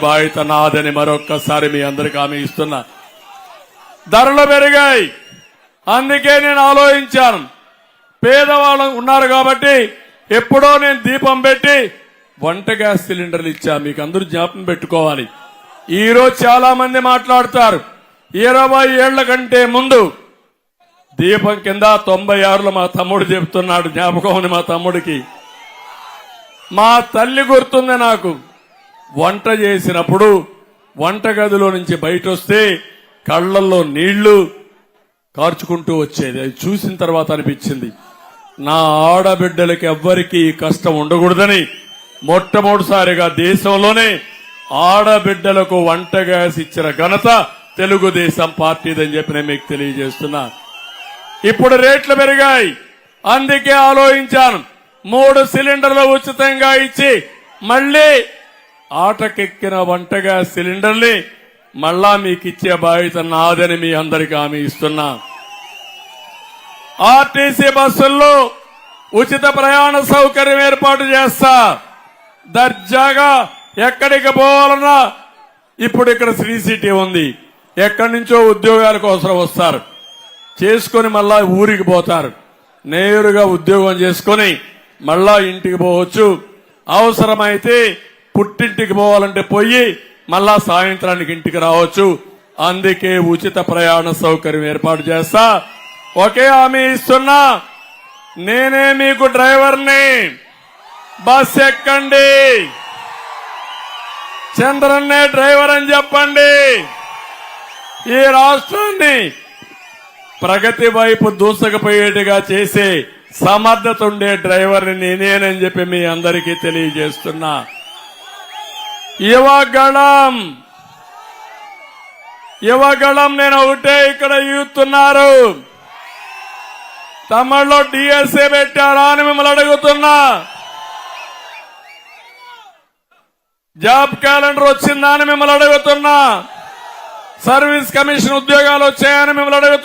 బాధ్యత నాదని మరొక్కసారి మీ అందరికి హామీ ఇస్తున్నా. ధరలు పెరిగాయి. అందుకే నేను ఆలోచించాను. పేదవాళ్ళు ఉన్నారు కాబట్టి ఎప్పుడో నేను దీపం పెట్టి వంట గ్యాస్ సిలిండర్లు ఇచ్చా. మీకు అందరూ జ్ఞాపకం పెట్టుకోవాలి. ఈ రోజు చాలా మంది మాట్లాడతారు. ఇరవై ఏళ్ళ కంటే ముందు దీపం కింద తొంభై ఆరులో మా తమ్ముడు చెప్తున్నాడు జ్ఞాపకం మా తమ్ముడికి. మా తల్లి గుర్తుంది నాకు. వంట చేసినప్పుడు వంటగదిలో నుంచి బయట వస్తే కళ్ళల్లో నీళ్ళు కార్చుకుంటూ వచ్చేది. అది చూసిన తర్వాత అనిపించింది. నా ఆడబిడ్డలకి ఎవ్వరికీ ఈ కష్టం ఉండకూడదని మొట్టమొదటిసారిగా దేశంలోనే ఆడబిడ్డలకు వంట గ్యాస్ ఇచ్చిన ఘనత తెలుగుదేశం పార్టీదని చెప్పి నేను మీకు తెలియజేస్తున్నా. ఇప్పుడు రేట్లు పెరిగాయి. అందుకే ఆలోచించాను. మూడు సిలిండర్లు ఉచితంగా ఇచ్చి మళ్ళీ ఆటకెక్కిన వంట గ్యాస్ సిలిండర్ని మళ్ళా మీకు ఇచ్చే బాధ్యత నాదని మీ అందరికీ హామీ ఇస్తున్నా. ఆర్టీసీ బస్సుల్లో ఉచిత ప్రయాణ సౌకర్యం ఏర్పాటు చేస్తా. దర్జాగా ఎక్కడికి పోవాలన్నా ఇప్పుడు ఇక్కడ శ్రీ సిటీ ఉంది. ఎక్కడి నుంచో ఉద్యోగాల కోసం వస్తారు. చేసుకొని మళ్ళా ఊరికి పోతారు. నేరుగా ఉద్యోగం చేసుకొని మళ్ళా ఇంటికి పోవచ్చు. అవసరమైతే పుట్టింటికి పోవాలంటే పోయి మళ్ళా సాయంత్రానికి ఇంటికి రావచ్చు. అందుకే ఉచిత ప్రయాణ సౌకర్యం ఏర్పాటు చేస్తా. ఒకే హామీ ఇస్తున్నా. నేనే మీకు డ్రైవర్ని. బస్ ఎక్కండి. చంద్రన్నే డ్రైవర్ అని చెప్పండి. ఈ రాష్ట్రాన్ని ప్రగతి వైపు దూసకపోయేట్టుగా చేసే సమర్థత ఉండే డ్రైవర్ని నేనేనని చెప్పి మీ అందరికీ తెలియజేస్తున్నా. యువగళం. యువగళం నేను ఒకటే ఇక్కడ యూతున్నారు తమిళలో డిఎస్ఏ పెట్టారా అని మిమ్మల్ని అడుగుతున్నా. జాబ్ క్యాలెండర్ వచ్చిందా అని మిమ్మల్ని అడుగుతున్నా. సర్వీస్ కమిషన్ ఉద్యోగాలు వచ్చాయని మిమ్మల్ని అడుగుతున్నా.